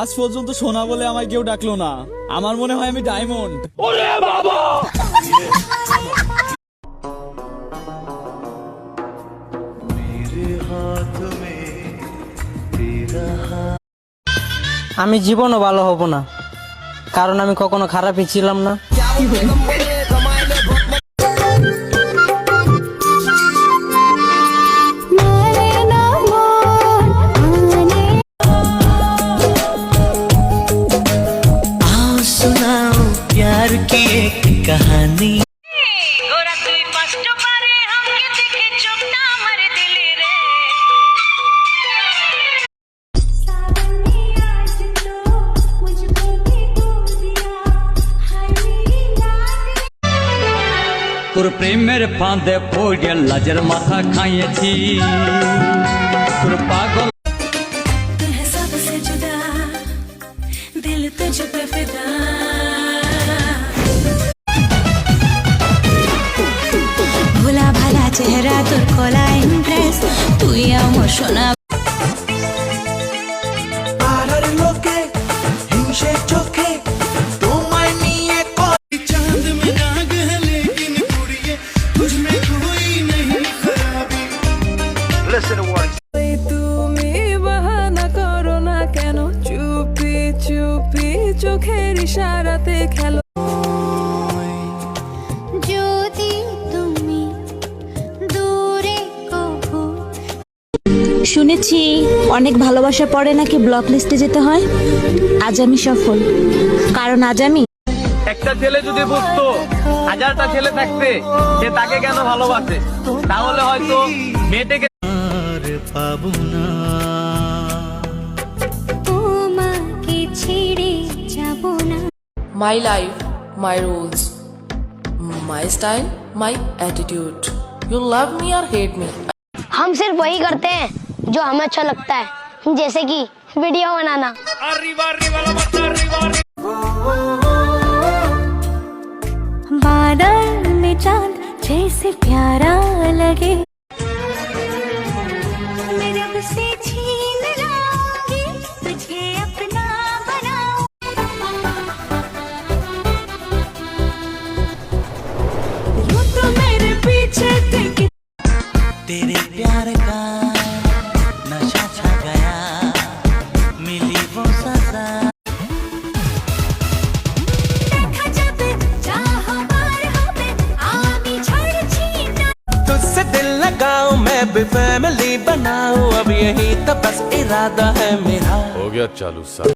আজ পর্যন্ত সোনা বলে আমায় কেউ ডাকলো না। আমার মনে হয় আমি ডায়মন্ড আমি জীবনও ভালো হব না। কারণ আমি কখনো খারাপই ছিলাম না। রে তোর প্রেমের ফাঁদে পড়ে লাজের মাথা খাইয়েছি চেহারা তোর কলা ইমপ্রেস তুই আমার সোনা লোকে হিংসে শুনেছি অনেক ভালোবাসা পরে নাকি ব্লক লিস্টে যেতে হয় আজ আমি সফল কারণ আজ আমি একটা ছেলে যদি বুঝতো হাজারটা ছেলে থাকতে সে তাকে কেন ভালোবাসে তাহলে হয়তো মেয়েটাকে তোমাকে ছেড়ে যাব না my life my rules my style my attitude you love me R hate me हम सिर्फ वही करते हैं जो हमें अच्छा लगता है, जैसे कि वीडियो बनाना। बादल में चाँद जैसे प्यारा लगे। मेरे से फैमिली बनाओ अब यही तो बस इरादा है मेरा। हो गया चालू साहब